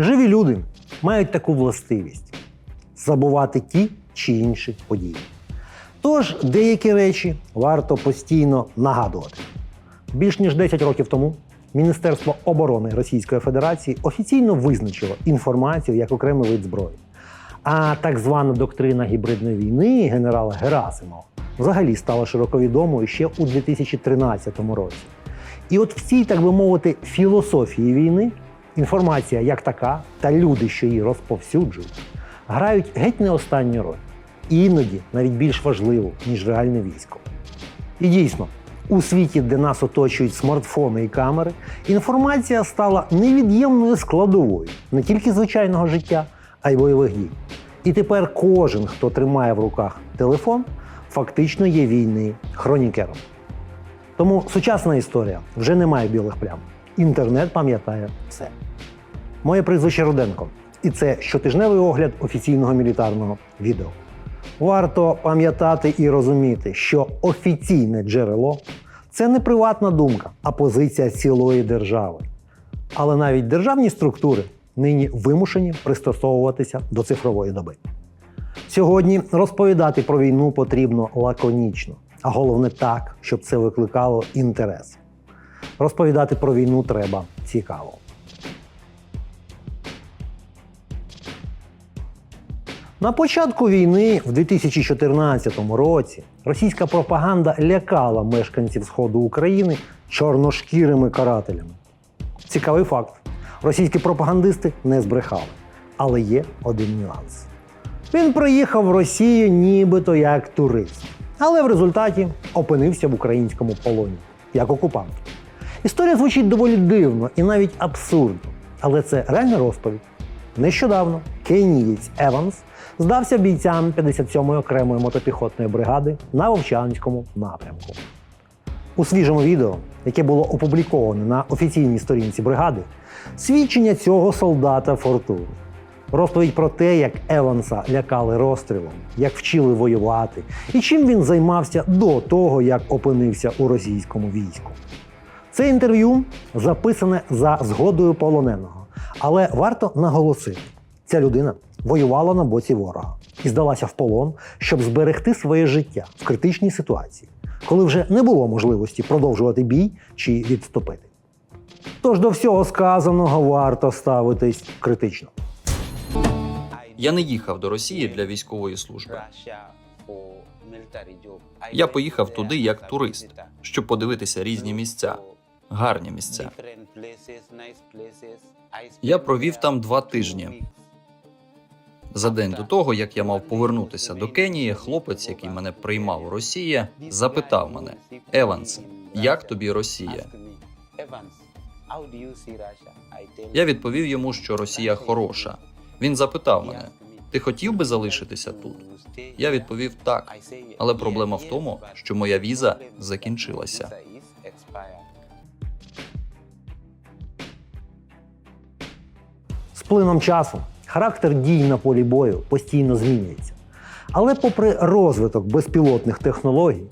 Живі люди мають таку властивість забувати ті чи інші події. Тож деякі речі варто постійно нагадувати. Більш ніж 10 років тому Міністерство оборони Російської Федерації офіційно визначило інформацію як окремий вид зброї. А так звана доктрина гібридної війни генерала Герасимова взагалі стала широко відомою ще у 2013 році. І от в цій, так би мовити, філософії війни інформація як така та люди, що її розповсюджують, грають геть не останню роль. І іноді навіть більш важливу, ніж реальне військо. І дійсно, у світі, де нас оточують смартфони і камери, інформація стала невід'ємною складовою не тільки звичайного життя, а й бойових дій. І тепер кожен, хто тримає в руках телефон, фактично є війни хронікером. Тому сучасна історія вже не має білих плям. Інтернет пам'ятає все. Моє прізвище Руденко, і це щотижневий огляд офіційного мілітарного відео. Варто пам'ятати і розуміти, що офіційне джерело це не приватна думка, а позиція цілої держави. Але навіть державні структури нині вимушені пристосовуватися до цифрової доби. Сьогодні розповідати про війну потрібно лаконічно, а головне так, щоб це викликало інтерес. Розповідати про війну треба цікаво. На початку війни в 2014 році російська пропаганда лякала мешканців Сходу України чорношкірими карателями. Цікавий факт: російські пропагандисти не збрехали. Але є один нюанс. Він приїхав в Росію нібито як турист, але в результаті опинився в українському полоні як окупант. Історія звучить доволі дивно і навіть абсурдно, але це реальна розповідь. Нещодавно кенієць Еванс здався бійцям 57-ї окремої мотопіхотної бригади на Вовчанському напрямку. У свіжому відео, яке було опубліковане на офіційній сторінці бригади, свідчення цього солдата фортуни. Розповідь про те, як Еванса лякали розстрілом, як вчили воювати, і чим він займався до того, як опинився у російському війську. Це інтерв'ю записане за згодою полоненого, але варто наголосити: ця людина воювала на боці ворога і здалася в полон, щоб зберегти своє життя в критичній ситуації, коли вже не було можливості продовжувати бій чи відступити. Тож до всього сказаного варто ставитись критично. Я не їхав до Росії для військової служби. Я поїхав туди як турист, щоб подивитися різні місця, гарні місця. Я провів там два тижні. За день до того, як я мав повернутися до Кенії, хлопець, який мене приймав у Росії, запитав мене: Еванс, як тобі Росія? Я відповів йому, що Росія хороша. Він запитав мене: Ти хотів би залишитися тут? Я відповів так, але проблема в тому, що моя віза закінчилася. З плином часу характер дій на полі бою постійно змінюється. Але, попри розвиток безпілотних технологій,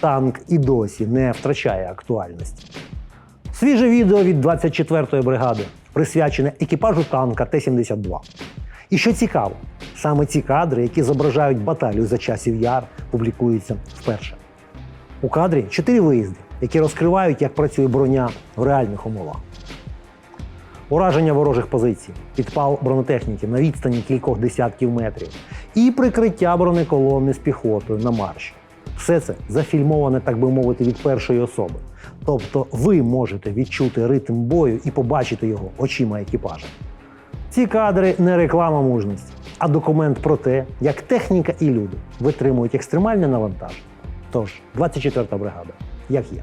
танк і досі не втрачає актуальності. Свіже відео від 24-ї бригади присвячене екіпажу танка Т-72. І що цікаво, саме ці кадри, які зображають баталію за часів яр, публікуються вперше. У кадрі чотири виїзди, які розкривають, як працює броня в реальних умовах. Ураження ворожих позицій, підпал бронетехніки на відстані кількох десятків метрів і прикриття бронеколони з піхотою на марші. Все це зафільмоване, так би мовити, від першої особи. Тобто ви можете відчути ритм бою і побачити його очима екіпажа. Ці кадри не реклама мужності, а документ про те, як техніка і люди витримують екстремальне навантаження. Тож, 24-та бригада, як є.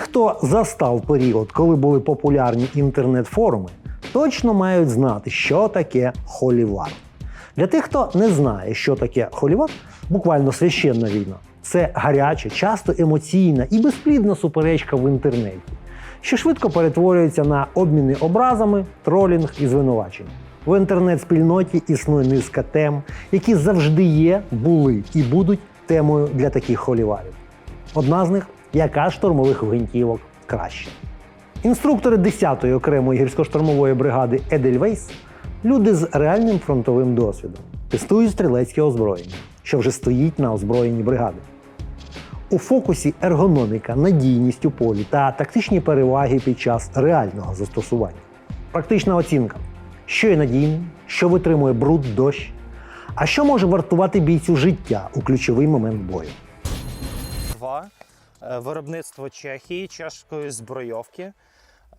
Хто застав період, коли були популярні інтернет-форуми, точно мають знати, що таке холівар. Для тих, хто не знає, що таке холівар, буквально священна війна. Це гаряча, часто емоційна і безплідна суперечка в інтернеті, що швидко перетворюється на обміни образами, тролінг і звинувачення. В інтернет-спільноті існує низка тем, які завжди є, були і будуть темою для таких холіварів. Одна з них яка штурмових гвинтівок краще. Інструктори 10-ї окремої гірсько-штурмової бригади Едельвейс люди з реальним фронтовим досвідом, тестують стрілецьке озброєння, що вже стоїть на озброєнні бригади. У фокусі ергономіка, надійність у полі та тактичні переваги під час реального застосування. Практична оцінка, що є надійним, що витримує бруд, дощ, а що може вартувати бійцю життя у ключовий момент бою. 2. Е, Виробництво Чехії, чешської збройовки.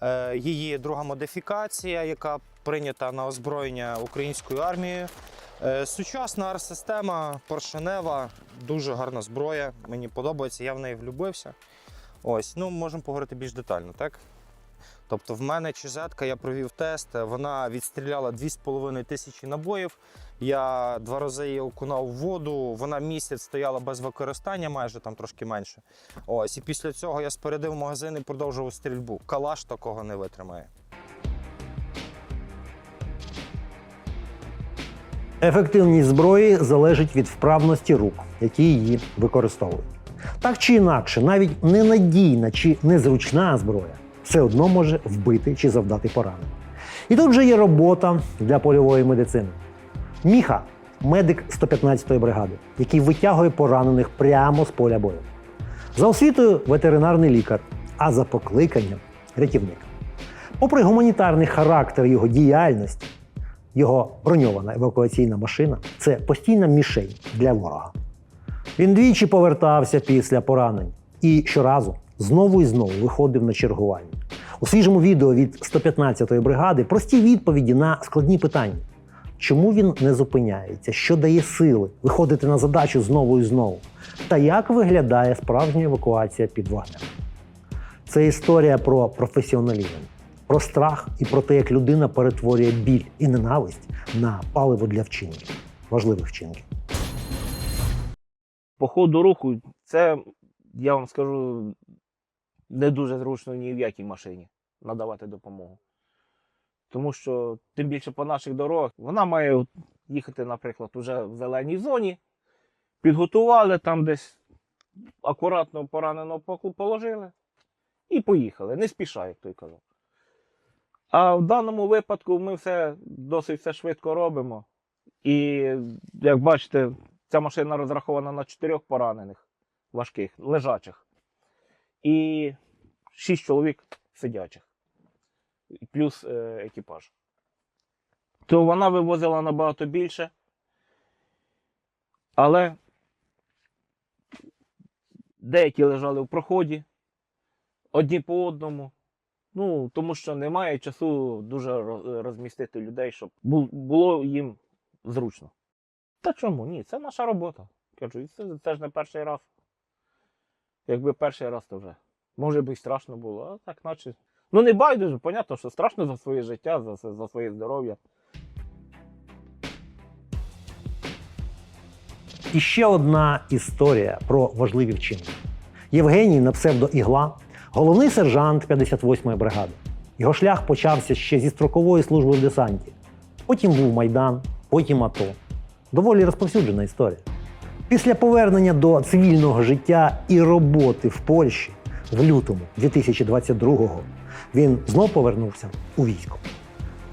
Е, Її друга модифікація, яка прийнята на озброєння українською армією. Е, Сучасна арсистема поршенева, дуже гарна зброя. Мені подобається, я в неї влюбився. Ось, ну можемо поговорити більш детально, так? Тобто, в мене чизетка, я провів тест, вона відстріляла 2,5 тисячі набоїв. Я два рази її окунав в воду, вона місяць стояла без використання, майже там трошки менше. Ось, і після цього я спорядив магазин і продовжував стрільбу. Калаш такого не витримає. Ефективність зброї залежить від вправності рук, які її використовують. Так чи інакше, навіть ненадійна чи незручна зброя все одно може вбити чи завдати поранення. І тут же є робота для польової медицини. Міха медик 115-ї бригади, який витягує поранених прямо з поля бою. За освітою ветеринарний лікар, а за покликанням рятівник. Попри гуманітарний характер його діяльності, його броньована евакуаційна машина це постійна мішень для ворога. Він двічі повертався після поранень і щоразу знову і знову виходив на чергування. У свіжому відео від 115-ї бригади прості відповіді на складні питання. Чому він не зупиняється? Що дає сили виходити на задачу знову і знову? Та як виглядає справжня евакуація під вогнем? Це історія про професіоналізм, про страх і про те, як людина перетворює біль і ненависть на паливо для вчинків, важливих вчинків. По ходу руху це, я вам скажу, не дуже зручно ні в якій машині надавати допомогу. Тому що, тим більше по наших дорогах, вона має їхати, наприклад, уже в зеленій зоні, підготували там десь акуратно пораненого положили і поїхали. Не спіша, як той казав. А в даному випадку ми все досить все швидко робимо. І, як бачите, Ця машина розрахована на чотирьох поранених важких, лежачих. І шість чоловік сидячих, плюс е, екіпаж. То вона вивозила набагато більше. Але деякі лежали в проході, одні по одному. Ну, тому що немає часу дуже розмістити людей, щоб було їм зручно. Та чому? Ні, це наша робота. Кажу, це, це ж не перший раз. Якби перший раз, то вже. Може би й страшно було, а так наче. Ну не байдуже, понятно, що страшно за своє життя, за, за своє здоров'я. І ще одна історія про важливі вчинки. Євгеній на псевдо Ігла, головний сержант 58-ї бригади. Його шлях почався ще зі строкової служби в десанті. Потім був Майдан, потім АТО. Доволі розповсюджена історія. Після повернення до цивільного життя і роботи в Польщі в лютому 2022-го він знов повернувся у військо.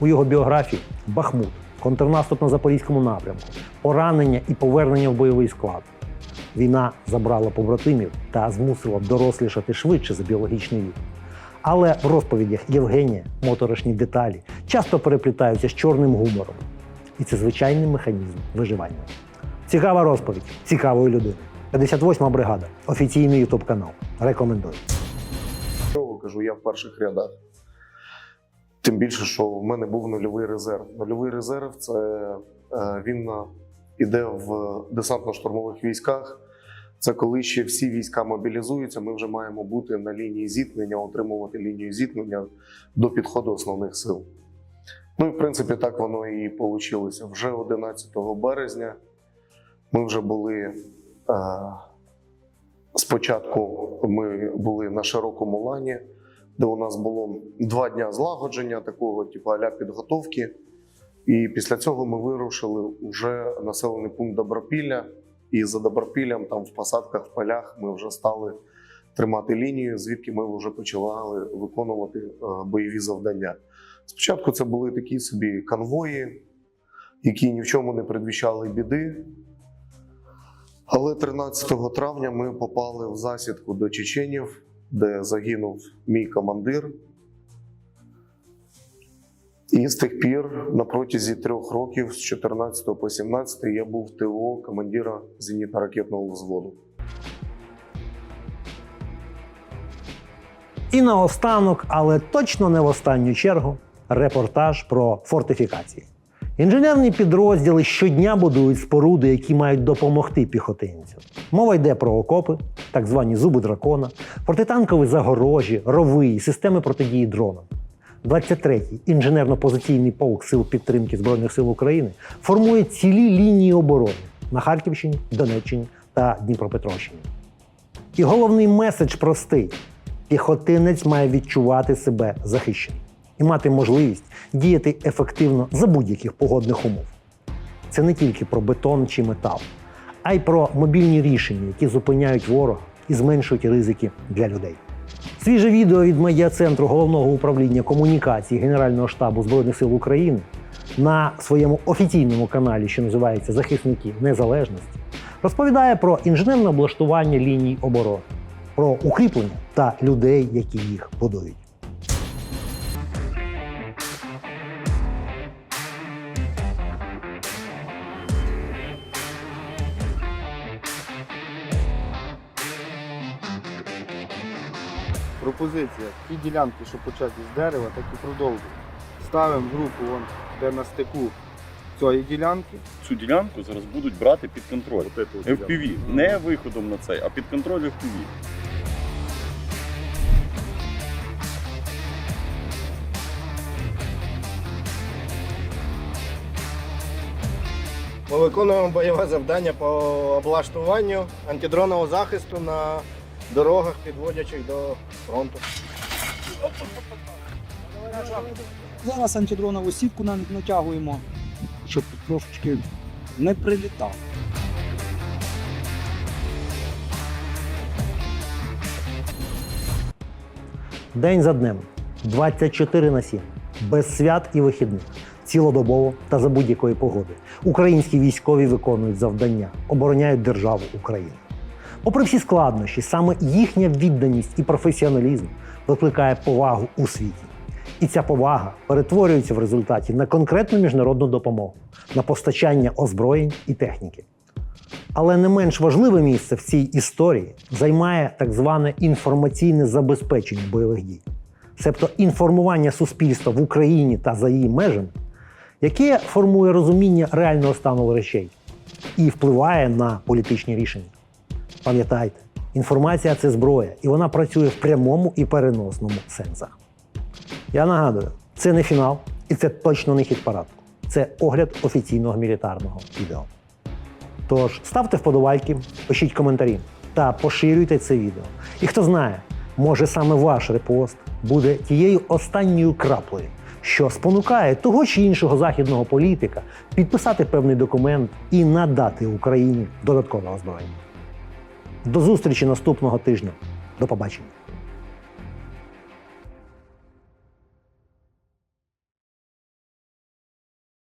У його біографії Бахмут, контрнаступ на Запорізькому напрямку, поранення і повернення в бойовий склад. Війна забрала побратимів та змусила дорослішати швидше за біологічний вік. Але в розповідях Євгенія моторошні деталі часто переплітаються з чорним гумором. І це звичайний механізм виживання. Цікава розповідь цікавої людини. 58-ма бригада, офіційний ютуб канал. Рекомендую. Кажу, я в перших рядах. Тим більше, що в мене був нульовий резерв. Нульовий резерв це е, він е, іде в десантно-штурмових військах. Це коли ще всі війська мобілізуються, ми вже маємо бути на лінії зіткнення, отримувати лінію зіткнення до підходу основних сил. Ну і в принципі так воно і вийшло. Вже 11 березня ми вже були. Спочатку ми були на широкому лані, де у нас було два дня злагодження, такого типу аля підготовки. І після цього ми вирушили вже населений пункт Добропілля. І за Добропіллям, там в посадках, в полях, ми вже стали тримати лінію, звідки ми вже почали виконувати е, бойові завдання. Спочатку це були такі собі конвої, які ні в чому не предвіщали біди. Але 13 травня ми попали в засідку до чеченів, де загинув мій командир. І з тих пір, на протязі трьох років, з 14 по 17, я був ТО командира зенітно-ракетного взводу. І наостанок, але точно не в останню чергу, репортаж про фортифікації. Інженерні підрозділи щодня будують споруди, які мають допомогти піхотинцям. Мова йде про окопи, так звані зуби дракона, протитанкові загорожі, рови і системи протидії дронам. 23-й інженерно-позиційний полк сил підтримки Збройних сил України формує цілі лінії оборони на Харківщині, Донеччині та Дніпропетровщині. І головний меседж простий: піхотинець має відчувати себе захищеним і мати можливість діяти ефективно за будь-яких погодних умов. Це не тільки про бетон чи метал, а й про мобільні рішення, які зупиняють ворога і зменшують ризики для людей. Свіже відео від медіа-центру головного управління комунікації Генерального штабу Збройних сил України на своєму офіційному каналі, що називається Захисники Незалежності, розповідає про інженерне облаштування ліній оборони, про укріплення та людей, які їх будують. Пропозиція. Ті ділянки, що початі з дерева, так і продовжуємо. Ставимо групу, вон, де на стику цієї ділянки. цю ділянку зараз будуть брати під контроль. FPV. Не виходом на цей, а під контроль FPV. Ми виконуємо бойове завдання по облаштуванню антидронового захисту на дорогах, підводячих до фронту. Зараз антидронову сітку на- натягуємо, щоб трошечки не прилітав. День за днем, 24 на 7, без свят і вихідних, цілодобово та за будь-якої погоди. Українські військові виконують завдання, обороняють державу Україну. Попри всі складнощі, саме їхня відданість і професіоналізм викликає повагу у світі. І ця повага перетворюється в результаті на конкретну міжнародну допомогу, на постачання озброєнь і техніки. Але не менш важливе місце в цій історії займає так зване інформаційне забезпечення бойових дій, себто інформування суспільства в Україні та за її межами, яке формує розуміння реального стану речей і впливає на політичні рішення. Пам'ятайте, інформація це зброя, і вона працює в прямому і переносному сенсах. Я нагадую, це не фінал, і це точно не хід парадку. Це огляд офіційного мілітарного відео. Тож ставте вподобайки, пишіть коментарі та поширюйте це відео. І хто знає, може саме ваш репост буде тією останньою краплею, що спонукає того чи іншого західного політика підписати певний документ і надати Україні додаткове озброєння. До зустрічі наступного тижня. До побачення.